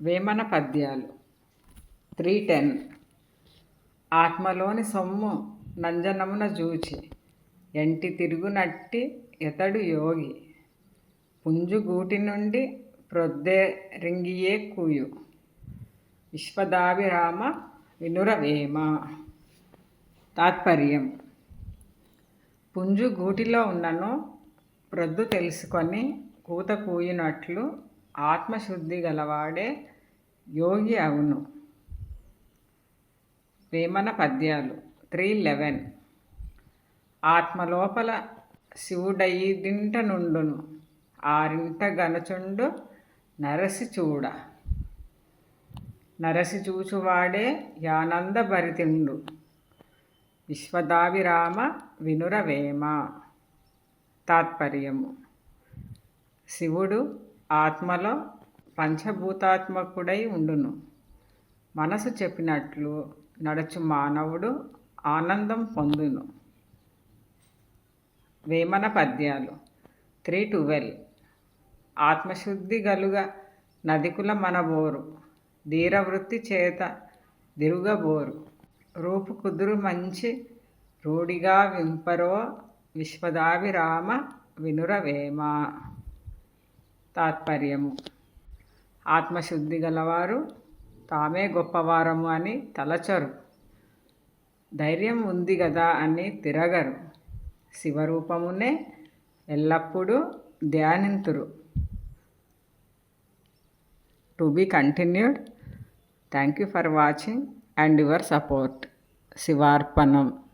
వేమన పద్యాలు. Three ten. ఆత్మలోని సొమ్ము నంజనమున జూచి ఎంటి తిరుగునట్టి ఎతడు యోగి. పుంజుగూటి నుండి ప్రొద్దే రింగియే కూయు. విశ్వదాభిరామ వినురవేమ తాత్పర్యం. పుంజు గూటిలో ఉన్నను ప్రొద్దు తెలుసుకొని కూత కూయినట్లు ఆత్మశుద్ధి గలవాడే యోగి అవును. వేమన పద్యాలు త్రీ లెవెన్ ఆత్మలోపల శివుడైదింట నుండును ఆరింట గనుచుండు నరసి చూడ నరసి చూచువాడే యానంద భరితిండు విశ్వదావిరామ వినురవేమ. తాత్పర్యము. శివుడు ఆత్మలో పంచభూతాత్మకుడై ఉండును. మనసు చెప్పినట్లు నడుచు మానవుడు ఆనందం పొందును. వేమన పద్యాలు. Three twelve ఆత్మశుద్ధి గలుగ నదికుల మనబోరు. ధీరవృత్తి చేత దిరుగబోరు. రూపు కుదురు మంచి రూడిగా వింపరో విశ్వదావిరామ వినురవేమ తాత్పర్యము. ఆత్మశుద్ధి గలవారు తామే గొప్పవారము అని తలచరు. ధైర్యం ఉంది కదా అని తిరగరు. శివరూపమునే ఎల్లప్పుడూ ధ్యానింతురు. To be continued. Thank you for watching and your support. శివార్పణం.